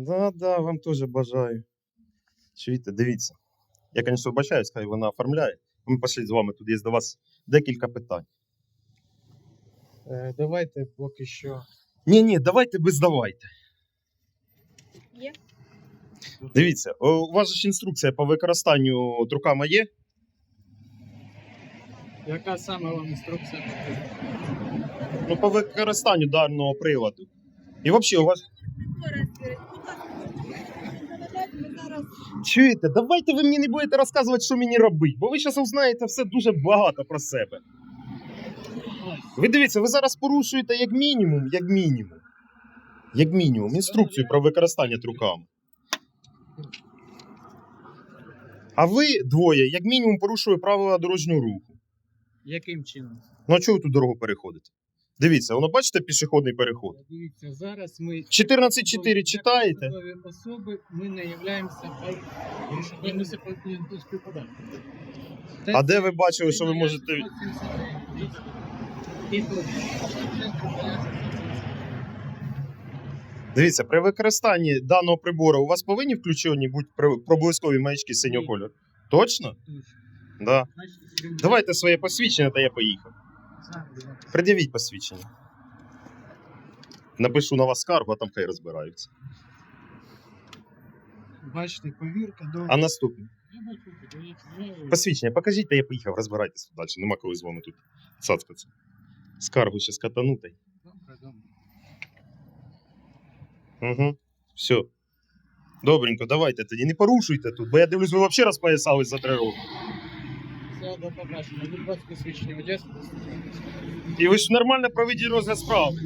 Да, да, вам теж бажаю. Чуєте, дивіться. Я, звісно, вибачаюсь, хай вона оформляє. Ми пішли з вами, тут є до вас декілька питань. Е, Давайте поки що. Ні, ні, давайте без давайте. Є. Дивіться, о, у вас же ж інструкція по використанню трукама є? Яка саме вам інструкція потрібна? Ну, по використанню даного приладу. І взагалі, у вас. Чуєте, давайте ви мені не будете розказувати, що мені робити, бо ви зараз узнаєте все дуже багато про себе. Ви дивіться, ви зараз порушуєте як мінімум, як мінімум. Як мінімум, інструкцію про використання труками. А ви двоє, як мінімум, порушуєте правила дорожнього руху. Яким чином? Ну а чого ви тут дорогу переходите? Дивіться, воно бачите пішохідний переход. Дивіться, зараз ми 14.4 читаєте? Особи, ми не являємося ми співпадати. А де ви бачили, що ви можете. Дивіться, при використанні даного прибору у вас повинні включені бути проблискові маячки синього кольору? Точно? Да. Давайте своє посвідчення, та я поїхав. Пред'явіть посвідчення. Напишу на вас скаргу, а там хай розбираються. Бачите, повірка до А наступне. Посвідчення, покажіть, та я поїхав, розбирайтеся далі. Нема коли з вами тут цацкатися. Скаргу ще скатанутий. Добре, добре. Угу. Все. Добренько, давайте тоді не порушуйте тут, бо я дивлюсь, ви взагалі розпоясались за три роки. Все, до побачення. Будь ласка, посвідчення водія. І ви ж нормально проведіть розгляд справи.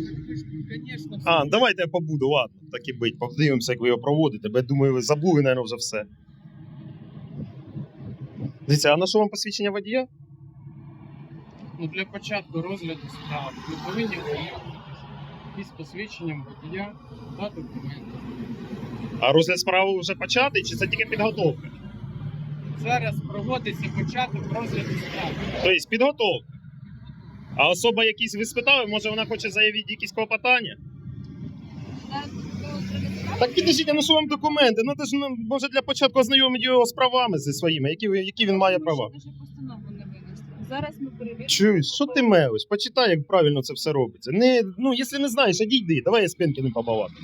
Звісно, А, давайте я побуду, ладно, так і бить. Подивимося, як ви його проводите, бо я думаю, ви забули, мабуть, вже все. Дивіться, а на що вам посвідчення водія? Ну, для початку розгляду справи ми повинні ознайомитися із посвідченням водія та документами. А розгляд справи вже початий, чи це тільки підготовка? Зараз проводиться початок розгляду справи. Тобто підготовка. А особа якісь ви спитали, може вона хоче заявити якісь клопотання? Так підождіть, а ну що вам документи? Ну це ж ну, може для початку ознайомити його з правами зі своїми, які, які він має права. Ми ще постанову не винесли. Зараз ми перевіримо. Чуєш, що ти мелиш? Почитай, як правильно це все робиться. Не, ну, якщо не знаєш, одійди, давай я спинки не побалакаю.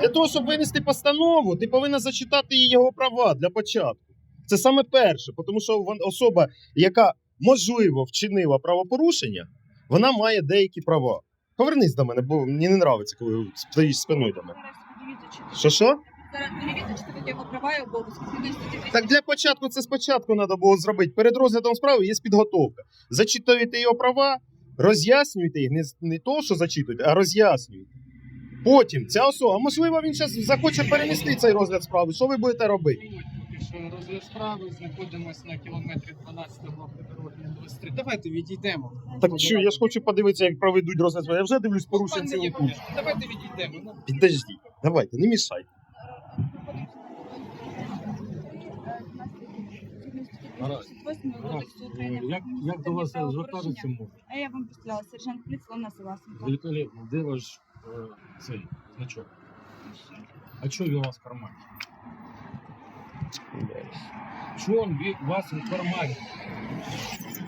Для того, щоб винести постанову, ти повинна зачитати її його права для початку. Це саме перше, тому що особа, яка можливо вчинила правопорушення, вона має деякі права. Повернись до мене, бо мені не подобається, коли стоїш спиною до мене. Що що? Так для початку це спочатку треба було зробити. Перед розглядом справи є підготовка. Зачитуєте його права, роз'яснюєте їх, не, не то, що зачитуєте, а роз'яснюєте. Потім ця особа, можливо, він зараз захоче перенести цей розгляд справи. Що ви будете робити? Поки розгляд справи знаходимося на кілометрі 12 року дороги 23. Давайте відійдемо. Так що, я ж хочу подивитися, як проведуть розгляд справи. Я вже дивлюсь порушень Пане цілу Євгене. Давайте відійдемо. Ну, Підождіть, давайте, не мішай. Гаразд. Як, як до вас звертатися можна? А я вам представляла сержант Пліц, Лона Силасенко. Великолепно, де ваш е, цей значок? А що він у вас в кармані? Що він від- у вас в кармані?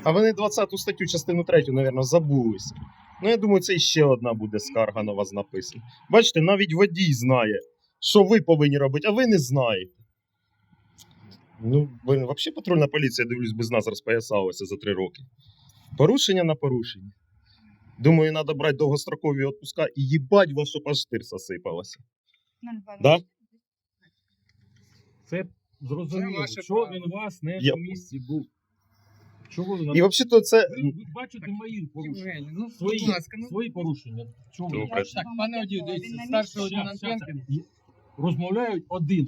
А вони 20 статтю, частину 3, мабуть, забулися. Ну, я думаю, це ще одна буде скарга на вас написана. Бачите, навіть водій знає, що ви повинні робити, а ви не знаєте. Ну, взагалі патрульна поліція, дивлюсь, без нас розпоясалася за три роки. Порушення на порушення. Думаю, треба брати довгострокові відпуска і їбать вас, щоб аж тирса сипалася. Да? Це зрозуміло. ваше Що право. він у вас не Я- в місці був? Чого ви, І взагалі-то це. ви, ви бачите мої порушення? Євгеній, ну, Свої, будь ласка, ну. свої порушення. Чого ви? Добре. Так, пане Одію, дивіться, старший лейтенант Янкін. Щас, Розмовляють один.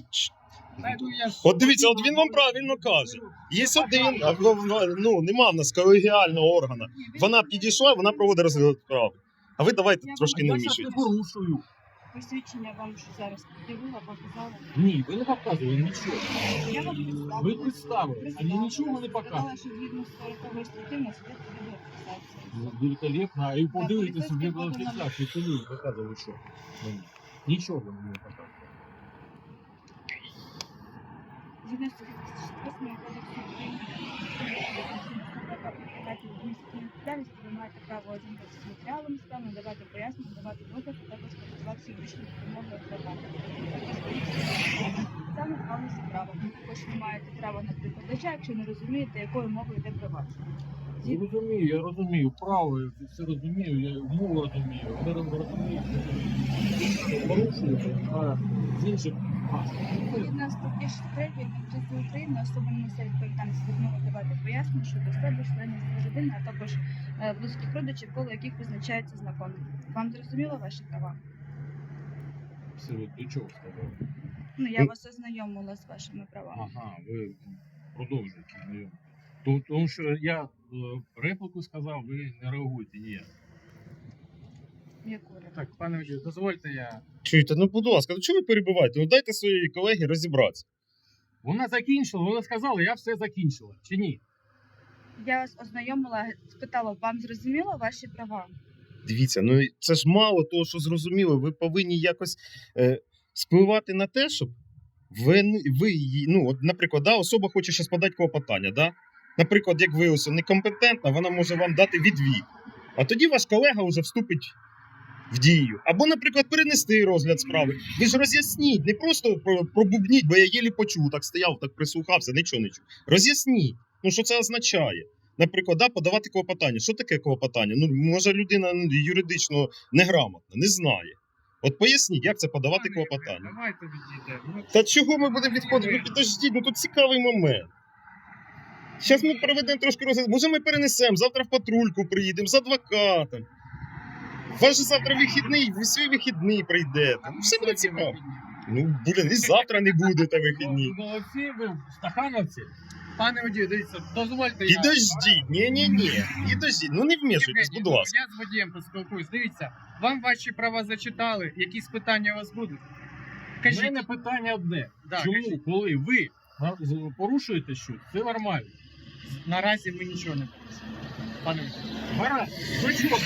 Ну, я ж- От дивіться, от він вам правильно каже. Є один, а в- в- ну, нема в нас колегіального органу. Вона підійшла, вона проводить розгляд справи. А ви давайте Я трошки А не я зараз не вмішуйтесь. порушую посвідчення вам що зараз пред'явила, показала. Ні, ви не показували нічого. Я вам представила. Ви представили, а я нічого не показували. що згідно з 40 статті на сюди відеофіксація. Великолепно, а і подивитися в відеофіксацію, коли ви показували що? Нічого не показували. 98 ви маєте право ознайомитися з матеріалами справи, надавати пояснення, надавати докази, також користуватися юридичною допомогою адвоката. Саме правилися правом. Також ви маєте право на прикладача, якщо не розумієте, якою мовою йде провадження. Я розумію, я розумію, право, я все розумію, я мову розумію, все розумію, порушується, а з інших а, Згідно статті 63 Конституції України не несе відповідальність відмови давати пояснення щодо себе, членів родини, а також е, близьких родичів, коло яких визначається законом. Вам зрозуміло ваші права? все, от до чого сказав? Ну я Ну. вас ознайомила з вашими правами. Ага, ви продовжуєте. знайомі. То- Тому що я е, репліку сказав, ви не реагуєте ніяк. Яку? Так, пане водію, дозвольте я. Чуєте, ну будь ласка, ну чого ви перебиваєте? Ну дайте своїй колеги розібратися. Вона закінчила, вона сказала, я все закінчила. Чи ні? Я вас ознайомила, спитала, вам зрозуміло ваші права? Дивіться, ну це ж мало того, що зрозуміло. Ви повинні якось е, спливати на те, щоб ви, ви її- ну, от, наприклад, да, особа хоче щось подати клопотання. Да? Наприклад, як ви ось некомпетентна, вона може вам дати відвід. А тоді ваш колега вже вступить в дію. Або, наприклад, перенести розгляд справи. Ви ж роз'ясніть, не просто пробубніть, бо я єлі почув, так стояв, так прислухався, нічого не чув. Роз'ясніть, ну що це означає. Наприклад, да, подавати клопотання. Що таке клопотання? Ну, може, людина юридично неграмотна, не знає. От поясніть, як це подавати клопотання. Давайте відійдемо. Ну, Та чого ми будемо відходити? Ну підождіть, ну тут цікавий момент. Зараз ми проведемо трошки розгляд. Може, ми перенесемо, завтра в патрульку приїдемо з адвокатом. Ваш же завтра вихідний, ви свій вихідний прийдете. Ну, все буде цікаво. Ну, блін, і завтра не будете вихідні. Ви Молодці, ви стахановці. Пане водію, дивіться, дозвольте я. Підождіть, ні-ні-ні. Підождіть, ну не вмішуйтесь, будь ласка. Я з водієм поспілкуюсь. Дивіться, вам ваші права зачитали, якісь питання у вас будуть? У Кажіть, мене питання одне. Да, Чому, кажіть. коли ви на- з- порушуєте щось, це нормально. наразі ми нічого не порушуємо. Пане водію, Гаразд, чого?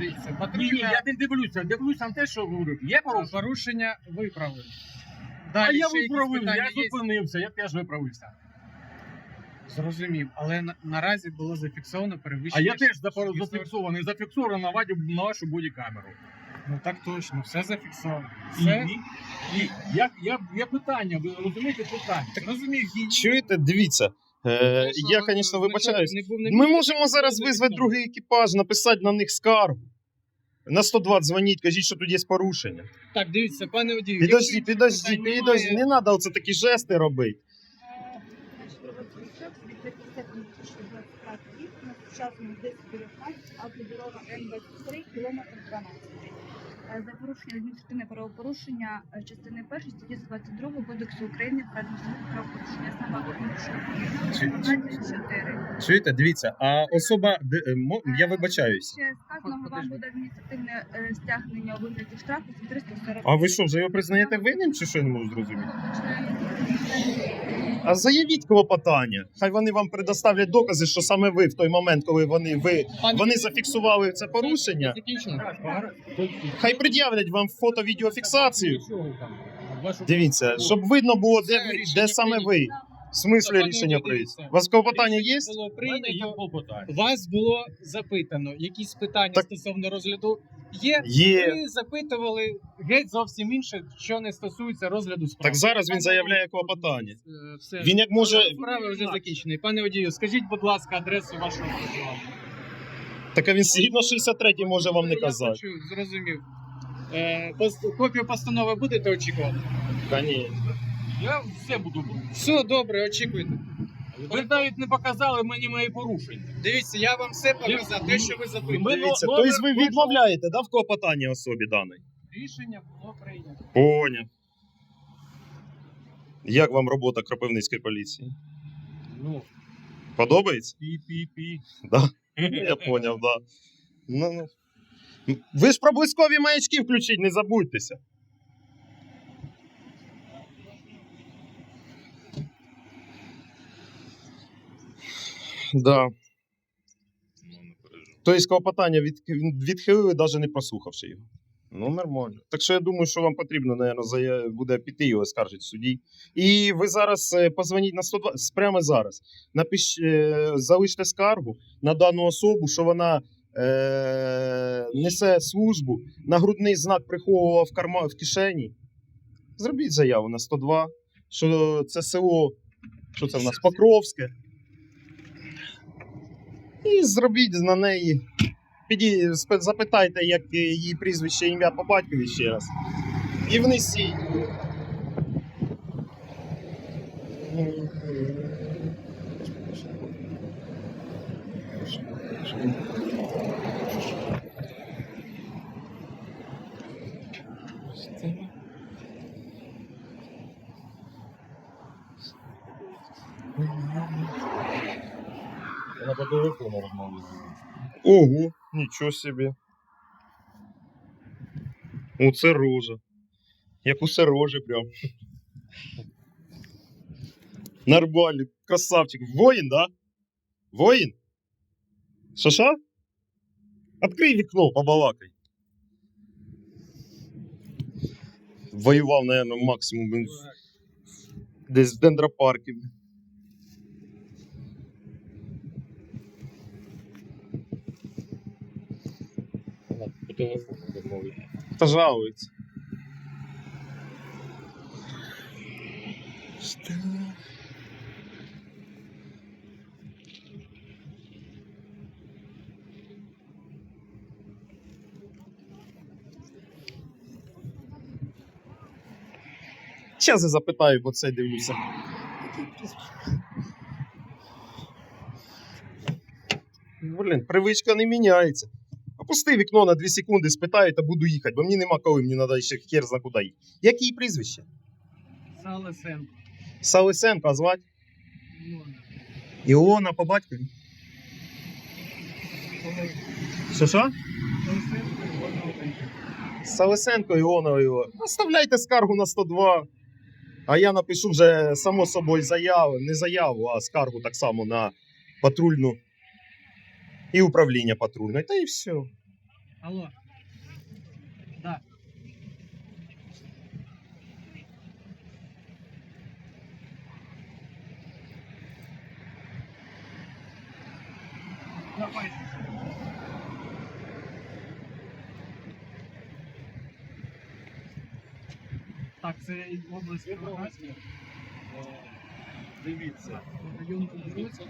Дивіться, Ні, ні, я не дивлюся, дивлюся на те, що говорю. Є порушення? порушення виправили. А я ще якісь виправив, питання я є? зупинився, я теж виправився. Зрозумів, але на, наразі було зафіксовано А перевищення. я теж запор- зафіксований, зафіксовано на, ваді- на вашу бодікамеру. Ну так точно, все зафіксовано. Все і, і я, я, я питання, ви розумієте питання? розумів. Чуєте, дивіться. Е, я, звісно, вибачаюсь. Ми можемо зараз визвати другий екіпаж, написати на них скаргу. На 102 дзвоніть, кажіть, що тут є порушення. Так, дивіться, пане водію. Підожди, підожди, підожди, не треба оце такі жести робити. Сучасному 1019, автодорога М23, кілометр 12. Е, За порушення адміністративне правопорушення е, частини 1 статті 22 Кодексу України про адміністративне правопорушення саме порушення 24. Чуєте, дивіться, а особа, я вибачаюсь. Ще сказаного вам буде адміністративне е, стягнення у вигляді штрафу за 340. А ви що, вже його признаєте винним, чи що я не можу зрозуміти? А заявіть клопотання. Хай вони вам предоставлять докази, що саме ви в той момент, коли вони, ви, вони зафіксували це порушення. Хай пред'являть вам фото-відеофіксацію. Дивіться, щоб видно було, де, де саме ви. В смислі рішення Володимире, прийняти? У вас клопотання є? Було прийнято. Вас було запитано, якісь питання Так- стосовно розгляду є. Є. Ви запитували геть зовсім інше, що не стосується розгляду справи. Так зараз він заявляє клопотання. е, Все. Він як може. Справа вже закінчена. Пане водію, скажіть, будь ласка, адресу вашого проживання. Так а він згідно 63 може вам не Я казати. почув, зрозумів. Е, пост- копію постанови будете очікувати? Конечно. Я все буду. Все добре, очікуйте. Ви навіть не показали мені мої порушення. Дивіться, я вам все показав, те, що ви запитуєте. Дивіться, номер тобто ви відмовляєте да, в клопотанні особі даної? Рішення було прийнято. Поняв. Як вам робота Кропивницької поліції? Ну, Подобається? пі-пі-пі. Я поняв, да. Ну, ну. Ви ж проблискові маячки включіть, не забудьтеся. Да. Ну. Тобто клопотання від, відхилили, навіть не прослухавши його. Ну, нормально. Так що я думаю, що вам потрібно, наверное, буде піти його скаржити в суді. І ви зараз е, позвоніть на 102, прямо зараз. Напиш, е, залиште скаргу на дану особу, що вона е, несе службу, нагрудний знак приховувала в, карма, в кишені. Зробіть заяву на 102, що це село, що це в нас, Покровське. І зробіть на неї. Піді, запитайте, як її прізвище, ім'я по батькові ще раз. І внесіть. По телефону розмовляє. Ого, нічого собі. Оце рожа. Як у сирожі прям. Нормальний, красавчик. Воїн, да? Воїн? Що-що? Открий вікно, побалакай. Воював, наверное, максимум десь в дендропаркі. Телефону розмовляє. Та жалується. Зараз я запитаю, бо це дивлюся. Блін, привичка не міняється. Опусти вікно на 2 секунди, спитаю та буду їхати, бо мені нема коли, мені треба ще хер зна куди їхати. Як її прізвище? Салесенко. Салисенко, а звати? Ілона. Іона по батькові. Що що? Салесенко Салисенко Іона його. Оставляйте скаргу на 102. А я напишу вже само собою заяву, не заяву, а скаргу так само на патрульну і управління патрульне. Та і все. Алло. Да. Давай. Так, це область Кривоградська. Дивіться. Район Кубриця.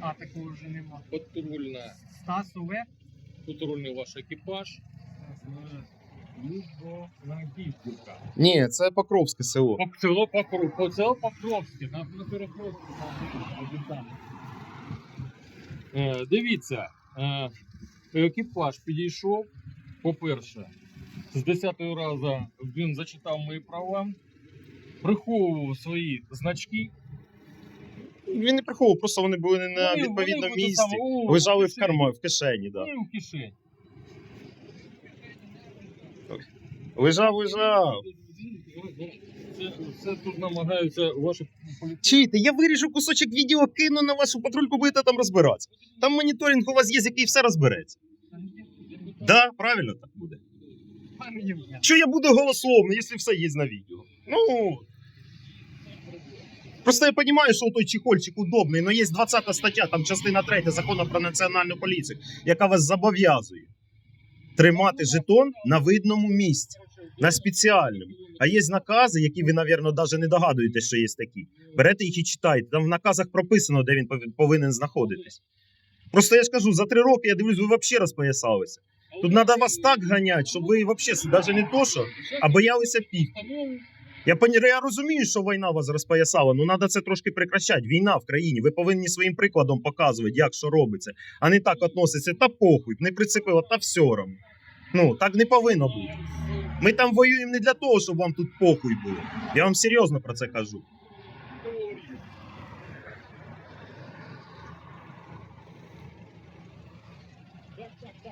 А, такого вже нема. Патрульна, Стас УВ. Патрульний ваш екіпаж. Ні, це Покровське село. Село Покров, по село Покровське, на, на. Е, дивіться, е, екіпаж підійшов, по-перше, з 10-го разу він зачитав мої права, приховував свої значки. Він не приховував, просто вони були не на Вони- відповідному вони місці. саме, о, Лежали в кишені. в кишені, да. Ні, в кишені. Лежав, лежав. Це, це тут намагаються ваші поліцейські. Чуєте, я виріжу кусочок відео, кину на вашу патрульку, будете там розбиратися. Там моніторинг у вас є, який все розбереться. Да, правильно так буде. Що я буду голословно, якщо все є на відео? Ну. Просто я розумію, що той чехольчик удобний, але є 20 стаття, там частина 3 закону про національну поліцію, яка вас зобов'язує тримати жетон на видному місці, на спеціальному. А є накази, які ви, мабуть, навіть не догадуєте, що є такі. Берете їх і читаєте. Там в наказах прописано, де він повинен знаходитись. Просто я ж кажу, за три роки я дивлюсь, ви взагалі розпоясалися. Тут треба вас так ганяти, щоб ви взагалі навіть не то, що, а боялися пік. Я, я розумію, що війна вас розпоясала, ну треба це трошки прекращати. Війна в країні. Ви повинні своїм прикладом показувати, як що робиться, а не так относиться, та похуй, не прицепило, та все равно. Ну, так не повинно бути. Ми там воюємо не для того, щоб вам тут похуй було. Я вам серйозно про це кажу.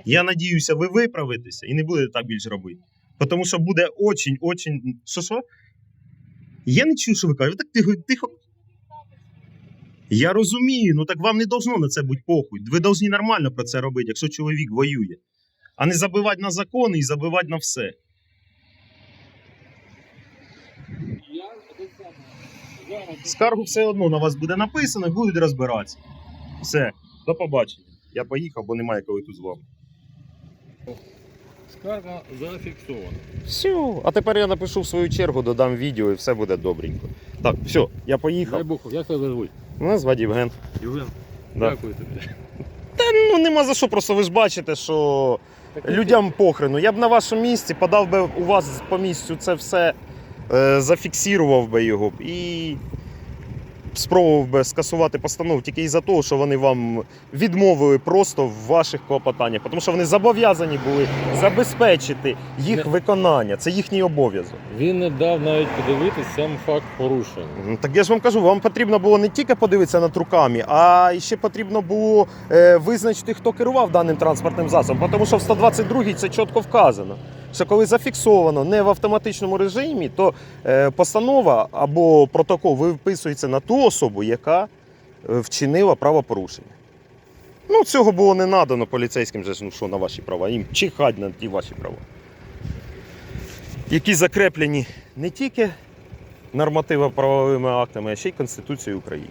Я надіюся, ви виправитеся і не будете так більше робити. Тому що буде очень, очень. Що що? Я не чую, що ви кажете. Так тихо, тихо. Я розумію, ну так вам не должно на це бути похуй. Ви повинні нормально про це робити, якщо чоловік воює. А не забивати на закони і забивати на все. Скаргу все одно на вас буде написано будуть розбиратися. Все, до побачення. Я поїхав, бо немає коли тут з вами. Скарга зафіксована. Все, а тепер я напишу в свою чергу, додам відео і все буде добренько. Так, все, я поїхав. Дай. Бог, як тебе звуть? Мене звати Євген. Євген. Да. Дякую тобі. Ну нема за що, просто ви ж бачите, що людям похрену. Я б на вашому місці подав би у вас по місцю це все, е, зафіксував би його б і спробував би скасувати постанову тільки із-за того, що вони вам відмовили просто в ваших клопотаннях, тому що вони зобов'язані були забезпечити їх виконання. Це їхній обов'язок. Він не дав навіть подивитись сам факт порушення. Ну, Так я ж вам кажу, вам потрібно було не тільки подивитися над руками, а ще потрібно було е, визначити, хто керував даним транспортним засобом. Тому що в 122 це чітко вказано. Що коли зафіксовано не в автоматичному режимі, то е, постанова або протокол виписується на ту особу, яка е, вчинила правопорушення. Ну, цього було не надано поліцейським, же ну що на ваші права, їм чихать на ті ваші права. Які закреплені не тільки нормативно-правовими актами, а ще й Конституцією України.